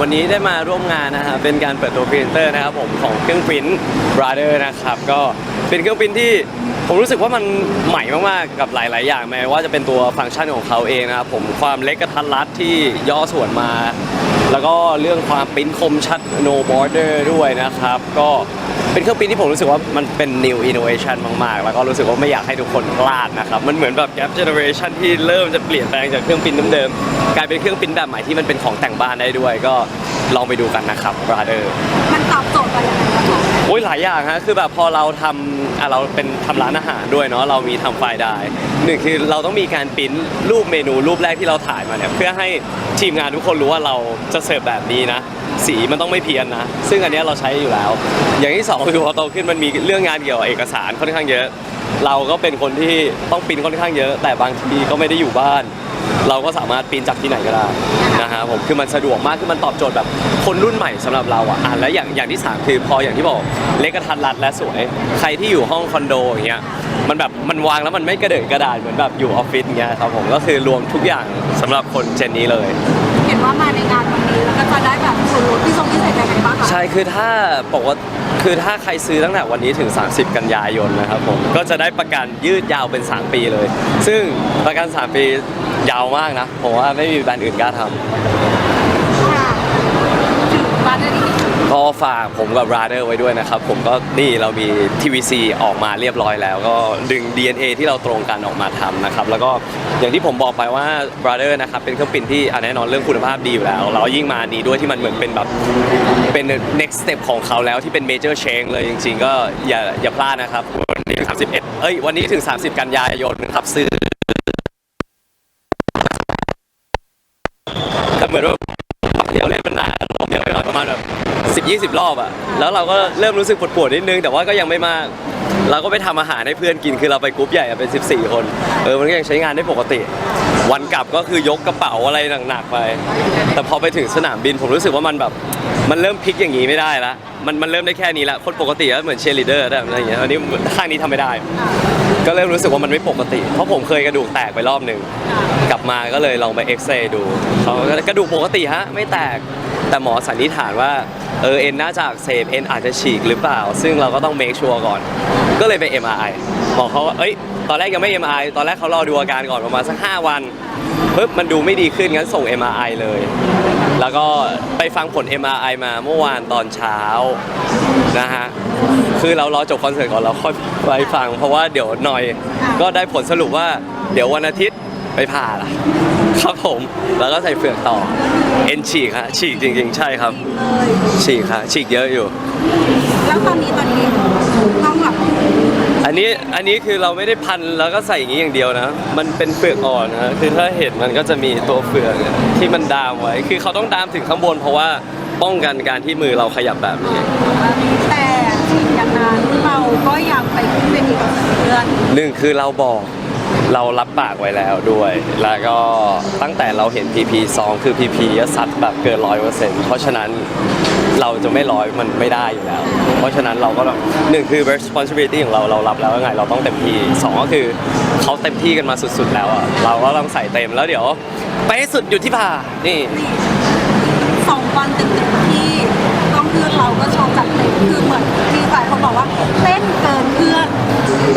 วันนี้ได้มาร่วมงานนะฮะเป็นการเปิดตัวพรีเซนเตอร์นะครับผมของเครื่องปริ้น Brother นะครับก็เป็นเครื่องปริ้นที่ ผมรู้สึกว่ามันใหม่มากๆกับหลาย ๆ อย่างแม้ว่าจะเป็นตัวฟังก์ชันของเขาเองนะครับผมความเล็กกระทัดรัดที่ย่อส่วนมา แล้วก็เรื่องความปริ้นคมชัด no border ด้วยนะครับ ก็เป็นเครื่องปริ้นที่ผมรู้สึกว่ามันเป็น new innovation มาก ๆ แล้วก็รู้สึกว่าไม่อยากให้ทุกคนพลาดนะครับ มันเหมือนแบบ gap generation ที่เริ่มจะเปลี่ยนแปลงจากเครื่องปริ้นเดิมๆกลายเป็นเครื่องปริ้นแบบใหม่ที่มันเป็นของแต่งบ้านได้ด้วย ก็ลองไปดูกันนะครับ brother มันตอบโจทย์อะไร โอ้ยหลายอย่างฮะคือแบบพอเราทำอะเราเป็นทำร้านอาหารด้วยเนาะเรามีทำไฟล์ได้หนึ่งคือเราต้องมีการปริ้นรูปเมนูรูปแรกที่เราถ่ายมาเนี่ยเพื่อให้ทีมงานทุกคนรู้ว่าเราจะเสิร์ฟแบบนี้นะ สีมันต้องไม่เพี้ยนนะ ซึ่งอันเนี้ยเราใช้อยู่แล้ว อย่างที่สองคือพอโตขึ้นมันมีเรื่องงานเกี่ยวกับเอกสารค่อนข้างเยอะ เราก็เป็นคนที่ต้องปริ้นค่อนข้างเยอะ แต่บางทีก็ไม่ได้อยู่บ้าน เราก็สามารถปริ้นจากที่ไหนก็ได้นะฮะผมคือมันสะดวกมากคือมันตอบโจทย์แบบคนรุ่นใหม่สำหรับเราอะอะแล้วอย่างอย่างที่สามคือพออย่างที่บอกเล็กกระทัดรัดและสวย ใครที่อยู่ห้องคอนโดอย่างเงี้ยมันแบบมันวางแล้วมันไม่กระเดิดกระดานเหมือนแบบอยู่ออฟฟิศเงี้ยครับผมก็คือรวมทุกอย่างสำหรับคนเจนนี้เลย เห็นว่ามาในงานวันนี้แล้วก็จะได้แบบส่วนลดที่ทรงพิเศษยังไงบ้างคะใช่คือถ้าบอกว่าคือถ้าใครซื้อตั้งแต่วันนี้ถึง 30 กันยายนนะครับผมก็จะได้ประกันยืดยาวเป็น 3 ปีเลย ซึ่งประกัน 3 ปี ยาวมากนะ ผมว่าไม่มีแบรนด์อื่นกล้าทำค่ะถึงมาได้ดีก็ฝากผมกับ r a d e r ไว้ด้วยนะครับ ผมก็นี่เรามี TVC ออกมาเรียบร้อยแล้ว ก็ดึง DNA ที่เราตรงกันออกมาทำนะครับ แล้วก็อย่างที่ผมบอกไปว่า r a d e r นะครับเป็นเครื่องปิ่นที่อะแน่นอนเรื่องคุณภาพดีอยู่แล้วแล้วยิ่งมานี้ด้วยที่มันเหมือนเป็นแบบเป็น next step ของเขาแล้วที่เป็น major change เลยจริง ๆ ก็อย่าอย่าพลาดนะครับวันนี้ถึง31เอ้ยวันนี้ถึง 30 กันยายนครับซื้อก็เหมือนว่า เที่ยวเล่นมันนานผมเที่ยวไปหน่อยประมาณแบบสิ บยี่สิบรอบอะแล้วเราก็เริ่มรู้สึกปวดๆนิดนึง แต่ว่าก็ยังไม่มาก เราก็ไปทำอาหารให้เพื่อนกิน คือเราไปกรุ๊ปใหญ่อะเป็น 14 คน เออ มันก็ยังใช้งานได้ปกติ วันกลับก็คือยกกระเป๋าอะไรหนักๆไป แต่พอไปถึงสนามบินผมรู้สึกว่ามันแบบ มันเริ่มพลิกอย่างนี้ไม่ได้ละ มันมันเริ่มได้แค่นี้ละ คนปกติก็เหมือนเชลิเดอร์อะไรอย่างเงี้ย อันนี้ข้างนี้ทำไม่ได้ ก็เริ่มรู้สึกว่ามันไม่ปกติ เพราะผมเคยกระดูกแตกไปรอบหนึ่ง กลับมาก็เลยลองไปเอ็กซเรย์ดูเขาก็กระดูกปกติฮะ ไม่แตก แต่หมอสันนิษฐานว่า เออเอ็นน่าจะอักเสบเอ็นอาจจะฉีกหรือเปล่า ซึ่งเราก็ต้องเมคชัวร์ก่อน ก็เลยไป MRI บอเขาว่าเอ้ยตอนแรกยังไม่ MRI ตอนแรกเขารอดูอาการก่อนประมาณสัก5วันปึ๊บมันดูไม่ดีขึ้นงั้นส่ง MRI เลย แล้วก็ไปฟังผล MRI มาเมื่อวานตอนเช้านะฮะคือเรารอจบคอนเสิร์ตก่อนเราค่อยไปฟัง เพราะว่าเดี๋ยวหน่อยก็ได้ผลสรุปว่าเดี๋ยววันอาทิตย์ ไปผ่าล่ะครับผม แล้วก็ใส่เฟือกต่อ เอ็นฉีกฮะฉีกจริงๆ ใช่ครับเลยฉีกครับฉีกเยอะอยู่ แล้วตอนนี้ตอนนี้ต้องแบบอันนี้อันนี้คือเราไม่ได้พันแล้วก็ใส่อย่างนี้อย่างเดียวนะ มันเป็นเฟือกอ่อนนะคือถ้าเห็นมันก็จะมีตัวเฟือกที่มันดามไว้ คือเขาต้องดามถึงข้างบน เพราะว่าป้องกันการที่มือเราขยับแบบนี้ แต่อย่างนั้นเราก็ยังไปขึ้นเวทีกับเพื่อนหนึ่งคือเราบอก เรารับปากไว้แล้วด้วย แล้วก็ตั้งแต่เราเห็น PP 2คือ PP จะซัดแบบเกินร้อยเปอร์เซ็นต์เพราะฉะนั้นเราจะไม่ร้อยมันไม่ได้อยู่แล้ว เพราะฉะนั้นเราก็หนึ่งคือ responsibility ของเราเรารับแล้วไงเราต้องเต็มที่สองก็คือเขาเต็มที่กันมาสุดๆแล้วอะเราก็ต้องใส่เต็มแล้วเดี๋ยว ไปให้สุดอยู่ที่ผ่านี่สองวันติดๆที่ต้องเพื่อเราก็โชว์จัดเต็มคือเหมือนที่ฝ่ายเขาบอกว่าเต้นเกิน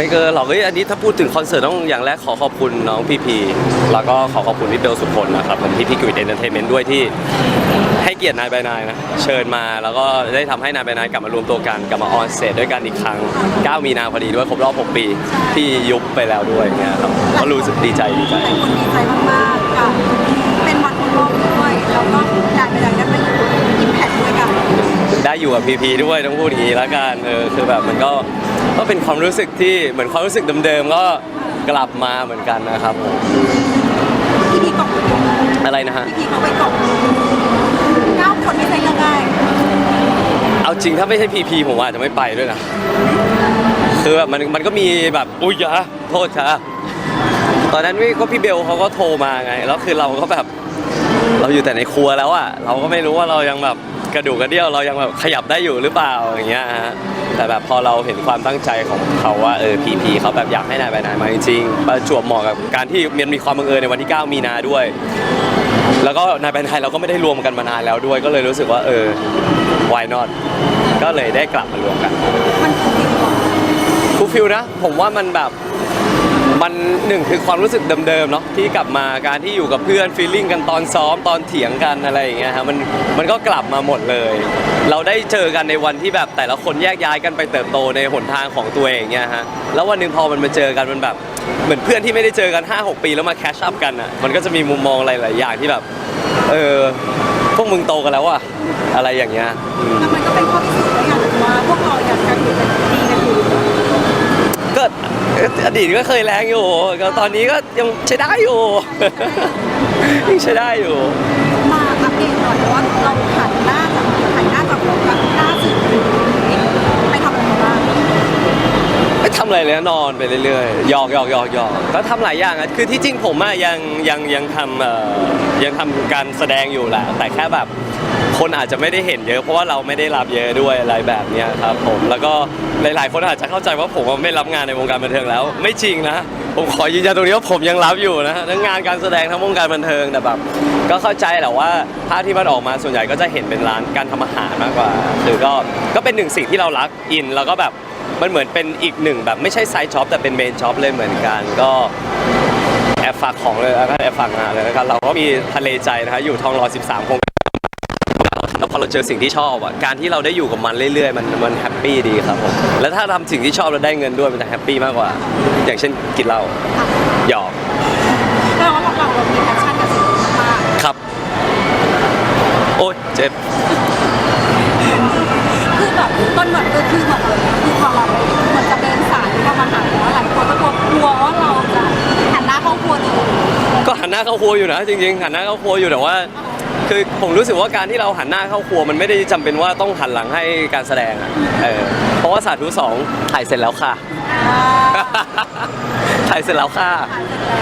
ไม่เกินหรอกเฮ้ยอันนี้ถ้าพูดถึงคอนเสิร์ตต้องอย่างแรกขอขอบคุณน้องพีพีแล้วก็ขอขอบคุณพี่เบลสุพลนะครับผมพี่พีกริดเอนเตอร์เทนเมนต์ด้วยที่ให้เกียรตินายใบนายนะเชิญมาแล้วก็ได้ทำให้นายใบนายกลับมารวมตัวกันกลับมาออนเซตด้วยกันอีกครั้ง 9 มีนาพอดีด้วยครบรอบ 6 ปีที่ยุบไปแล้วด้วยอย่างเงี้ยครับก็รู้สึกดีใจดีใจหลายคนดีใจมากๆกับเป็นวันครบรอบด้วยแล้วก็อยากไปไหนได้ไปอยู่อิมแพคด้วยกันได้อยู่กับพีพีด้วยต้องพูดอย่างนี้แล้วกันเออคือแบบมันก็ ก็เป็นความรู้สึกที่เหมือนความรู้สึกเดิมๆก็กลับมาเหมือนกันนะครับผมพี่พีกบอะไรนะฮะ พี่พีเขาไปกบเก้าคนไม่ใช่เรื่องง่ายเอาจริงถ้าไม่ใช่พีพีผมอาจจะไม่ไปด้วยนะคือแบบมันมันก็มีแบบอุ้ยอยาโทษค่ะตอนนั้นพี่ก็พี่เบลเขาก็โทรมาไง แล้วคือเราก็แบบ เราอยู่แต่ในครัวแล้วอะเราก็ไม่รู้ว่าเรายังแบบก ระดูกกระเดี่ยวเรายังแบบขยับได้อยู่หรือเปล่าอย่างเงี้ยฮะแต่แบบพอเราเห็นความตั้งใจของเขาว่าเออพีพีเขาแบบอยากให้นายไปนายมาจริงๆประจวบเหมาะกับการที่มันมีความบังเอิญในวันที่ 9 มีนาด้วย แล้วก็นายเป็นไทยเราก็ไม่ได้รวมกันมานานแล้วด้วย ก็เลยรู้สึกว่าเออ why not ก็เลยได้กลับมารวมกันมันคือดีกว่าฟูลฟิลนะผมว่ามันแบบ มันหนึ่งคือความรู้สึกเดิมๆเนาะที่กลับมาการที่อยู่กับเพื่อนฟีลลิ่งกันตอนซ้อมตอนเถียงกันอะไรอย่างเงี้ยฮะมันมันก็กลับมาหมดเลย เราได้เจอกันในวันที่แบบแต่ละคนแยกย้ายกันไปเติบโตในหนทางของตัวเองเงี้ยฮะแล้ววันหนึ่งพอมันมาเจอกันมันแบบ เหมือนเพื่อนที่ไม่ได้เจอกัน 5-6 ปีแล้วมาแคชอัพกันอะมันก็จะมีมุมมองหลายๆอย่างที่แบบเออพวกมึงโตกันแล้วอะอะไรอย่างเงี้ยมแล้วมันก็เป็นข้อพิสูจน์ได้อย่างหนึ่งว่าพวกเราอยากกันอยู่กันดีกันอยู่ ก็ อดีตก็เคยแรงอยู่ก็ตอนนี้ก็ยังใช้ได้อยู่ ยังใช้ได้อยู่ มาอัปเดตหน่อยว่าเราหันหน้าจากหันหน้าจากรถกับหน้าสื่อไปทำอะไรมาบ้าง ไม่ทำอะไรเลยนะนอนไปเรื่อยๆหยอกหยอกหยอกหยอกก็ทำหลายอย่างอะคือที่จริงผมอะยังยังยังทำเอ่อยังทำการแสดงอยู่แหละแต่แค่แบบ คนอาจจะไม่ได้เห็นเยอะเพราะว่าเราไม่ได้รับเยอะด้วยอะไรแบบเนี้ยครับผมแล้วก็หลาย ๆ คนอาจจะเข้าใจว่าผมอะไม่รับงานในวงการบันเทิงแล้ว ไม่จริงนะผมขอยืนยันตรงนี้ว่าผมยังรับอยู่นะทั้งงานการแสดงทั้งวงการบันเทิงแต่แบบก็เข้าใจแหละว่าภาพที่มันออกมาส่วนใหญ่ก็จะเห็นเป็นร้านการทำอาหารมากกว่า คือก็ก็เป็นหนึ่งสิ่งที่เรารักอินแล้วก็แบบ มันเหมือนเป็นอีกหนึ่งแบบไม่ใช่ไซด์จ็อบแต่เป็นเมนจ็อบเลยเหมือนกันก็แอบฝากของเลยแล้วก็แอบฝากงานเลยนะครับเราก็มีทะเลใจนะฮะอยู่ทองรอ 13คงแล้วพอเราเจอสิ่งที่ชอบอะการที่เราได้อยู่กับมันเรื่อยๆ มันมันแฮปปี้ดีครับผมแล้วถ้าทำสิ่งที่ชอบแล้วได้เงินด้วยมันจะแฮปปี้มากกว่า อย่างเช่นกินเหล้าหยอกแปลว่าเราเรามีแพชชั่นกับสิ่งนี้มากครับ โอ๊ยเจ็บคือแบบต้นแบบก็คือแบบคือพอ ก็กลัวว่าเราจะหันหน้าเข้าครัวเลยก็หันหน้าเข้าครัวอยู่นะจริงๆหันหน้าเข้าครัวอยู่แต่ว่า คือผมรู้สึกว่าการที่เราหันหน้าเข้าครัวมันไม่ได้จำเป็นว่าต้องหันหลังให้การแสดงอะเออเพราะว่าสาธุสองถ่ายเสร็จแล้วค่ะ อ่าถ่ายเสร็จแล้วค่ะ ผ่านเสร็จแล้ว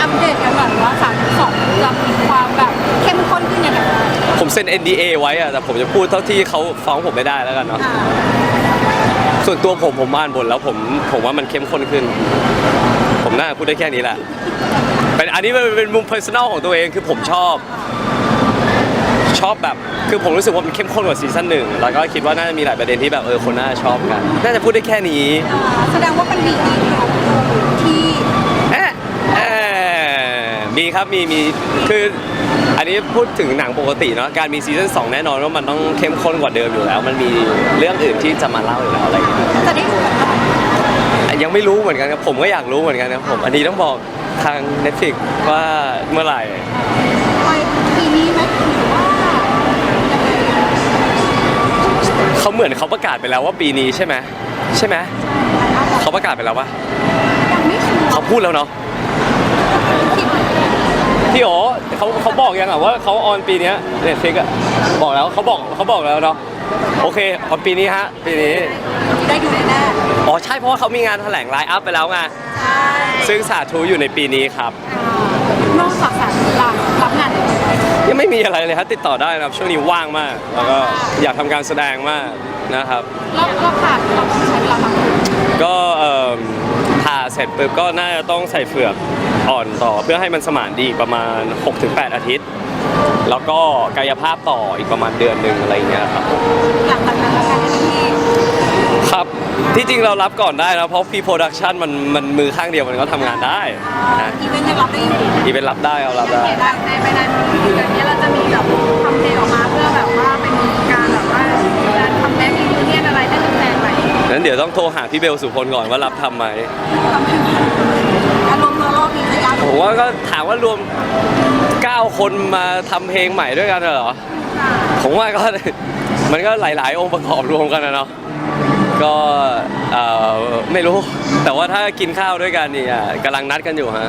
อัปเดตกันแบบว่าสามสองจะมีความแบบเข้มข้นขึ้นยังไงบ้างผมเซ็น NDA ไว้อะแต่ผมจะพูดเท่าที่เขาฟ้องผมไม่ได้แล้วกันเนาะ อ่า ส่วนตัวผมผมอ่านบทแล้วผมผมว่ามันเข้มข้นขึ้น ผมน่าพูดได้แค่นี้แหละ เป็นอันนี้มันเป็นมุมเพอร์ซันอลของตัวเองคือผมชอบ ชอบแบบ คือผมรู้สึกว่ามันเข้มข้นกว่าซีซั่นหนึ่งแล้วก็คิดว่าน่าจะมีหลายประเด็นที่แบบเออคนน่าชอบกัน น่าจะพูดได้แค่นี้ แสดงว่ามันบีดีของที่ เอ๊ะเอ๊ะ มีครับมีมีคืออันนี้พูดถึงหนังปกติเนาะการมีซีซั่น2แน่นอนว่ามันต้องเข้มข้นกว่าเดิมอยู่แล้ว มันมีเรื่องอื่นที่จะมาเล่าอยู่แล้วอะไรอย่างเงี้ยจะได้ดูกันเมื่อไหร่ยังไม่รู้เหมือนกันครับผมก็อยากรู้เหมือนกันครับผมอันนี้ต้องบอกทาง Netflix ว่าเมื่อไหร่ไปปีนี้ไหมหรือว่ายังไงเขาเหมือนเขาประกาศไปแล้วว่าปีนี้ใช่ไหมใช่ไหมเขาประกาศไปแล้วปะยังไม่ชัวร์เขาพูดแล้วเนาะคิด พี่โอเขาเขาบอกยังอะว่าเขาออนปีเนี้เน็ตฟิกอะบอกแล้วเขาบอกเขาบอกแล้วเนาะโอเคออนปีนี้ฮะปีนี้ได้ดูแน่อ๋อใช่เพราะว่าเขามีงานแถลงไลน์อัพไปแล้วไงๆใช่ซึ่งสาธุอยู่ในปีนี้ครับนอกจากสารรับรับงานอื่นไหมยังไม่มีอะไรเลยครับติดต่อได้นะครับช่วงนี้ว่างมาก แล้วก็อยากทำการแสดงมากนะครับเราเราขาดเราต้องใช้เวลาทำก็เอ่อ ผ่าเสร็จปุ๊บก็น่าจะต้องใส่เฟือกอ่อนต่อเพื่อให้มันสมานดีอีกประมาณ 6-8 อาทิตย์ แล้วก็กายภาพต่ออีกประมาณเดือนหนึ่งอะไรอย่างเงี้ยครับ หลังจากนั้นแล้วกันที่ครับ ที่จริงเรารับก่อนได้นะเพราะพีโปรดักชันมันมันมือข้างเดียวมันก็ทำงานได้นะอีเวนต์ยังรับได้อยู่อีเป็นรับได้เอารับได้ ได้ในไปในเดือนนี้เราจะมีแบบทำเพลงออกมาเพื่อแบบว่า นั้นเดี๋ยวต้องโทรหาพี่เบลสุพลก่อนว่ารับทำไหมทำเพลงอารมณ์เรารอบนี้ระยะผมว่าก็ถามว่ารวม 9 คนมาทำเพลงใหม่ด้วยกันเหรอ ผมว่าก็ มันก็หลาย ๆ องค์ประกอบรวมกันนะเนาะก็เอ่อไม่รู้ แต่ว่าถ้ากินข้าวด้วยกันนี่อะกำลังนัดกันอยู่ฮะ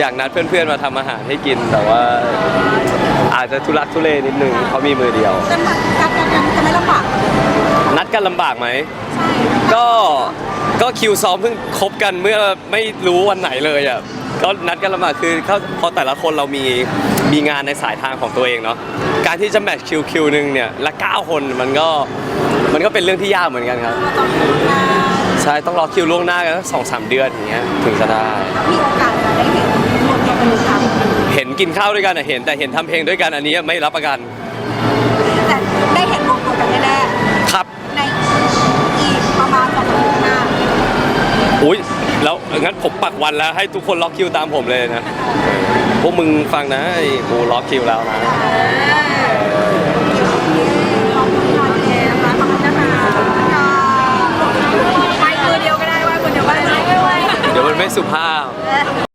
อยากนัดเพื่อนๆมาทำอาหารให้กิน แต่ว่าอาจจะทุรักทุเลนิดนึงเขามีมือเดียว จะมาการกันจะไม่ลำบากนั ดกันลำบากไหมใช่ก็ ก็คิวซ้อมเพิ่งครบกันเมื่อไม่รู้วันไหนเลยอะ ก็นัดกันลำบากคือเขาพอแต่ละคนเรามี มีงานในสายทางของตัวเองเนาะ การที่จะแมทช์คิวคิวหนึ่งเนี่ยละ 9 คนมันก็ มันก็เป็นเรื่องที่ยากเหมือนกันครับเราต้องทำงานใช่ ต้องรอคิวล่วงหน้ากันสองสามเดือนอย่างเงี้ยถึงจะได้ มีโอกาสจะได้เห็นรวมตัวเป็นครั้งเห็นกินข้าวด้วยกันอะเห็นแต่เห็นทำเพลงด้วยกันอันนี้ไม่รับประกัน แต่ได้เห็นรวมตัวกันแน่ ครับ ๆในอีกประมาณสองอาทิตย์หน้า อุ้ยแล้วงั้นผมปักวันแล้วให้ทุกคนล็อกคิวตามผมเลยนะ พวกมึงฟังนะไอ้กูล็อกคิวแล้วนะขอบคุณค่ะเจนะคะขอบคุณนะคะไปมือเดียวก็ได้ว่าคนเดียวก็ได้ไม่ไหวเดี๋ยวมันไม่สุภาพเออ